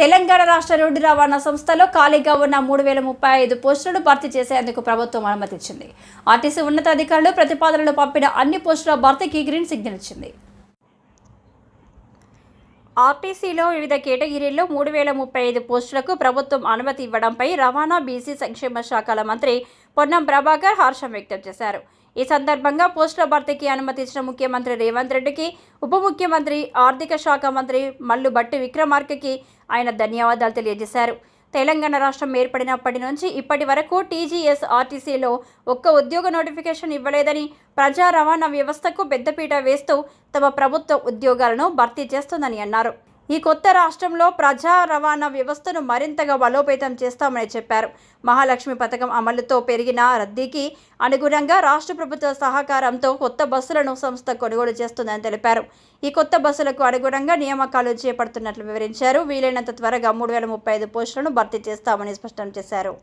తెలంగాణ రాష్ట్ర రోడ్డు రవాణా సంస్థలో ఖాళీగా ఉన్న మూడు వేల ముప్పై ఐదు పోస్టులను భర్తీ చేసేందుకు ప్రభుత్వం అనుమతించింది. ఆర్టీసీ ఉన్నతాధికారులు ప్రతిపాదనలు పంపిన అన్ని పోస్టుల భర్తీకి గ్రీన్ సిగ్నల్ ఇచ్చింది. ఆర్టీసీలో వివిధ కేటగిరీల్లో మూడు వేల ముప్పై ఐదు పోస్టులకు ప్రభుత్వం అనుమతి ఇవ్వడంపై రవాణా బీసీ సంక్షేమ శాఖల మంత్రి పొన్నం ప్రభాకర్ హర్షం వ్యక్తం చేశారు. ఈ సందర్భంగా పోస్టుల భర్తీకి అనుమతించిన ముఖ్యమంత్రి రేవంత్ రెడ్డికి ఉప ముఖ్యమంత్రి ఆర్థిక శాఖ మంత్రి మల్లు భట్టి విక్రమార్కకి ఆయన ధన్యవాదాలు తెలియజేశారు. తెలంగాణ రాష్ట్రం ఏర్పడినప్పటి నుంచి ఇప్పటి వరకు టీజీఎస్ ఆర్టీసీలో ఒక్క ఉద్యోగ నోటిఫికేషన్ ఇవ్వలేదని ప్రజా రవాణా వ్యవస్థకు పెద్దపీట వేస్తూ తమ ప్రభుత్వ ఉద్యోగాలను భర్తీ చేస్తుందని అన్నారు. ఈ కొత్త రాష్ట్రంలో ప్రజా రవాణా వ్యవస్థను మరింతగా బలోపేతం చేస్తామని చెప్పారు. మహాలక్ష్మి పథకం అమలుతో పెరిగిన రద్దీకి అనుగుణంగా రాష్ట్ర ప్రభుత్వ సహకారంతో కొత్త బస్సులను సంస్థ కొనుగోలు చేస్తుందని తెలిపారు. ఈ కొత్త బస్సులకు అనుగుణంగా నియామకాలు చేపడుతున్నట్లు వివరించారు. వీలైనంత త్వరగా మూడు వేల ముప్పై ఐదు పోస్టులను భర్తీ చేస్తామని స్పష్టం చేశారు.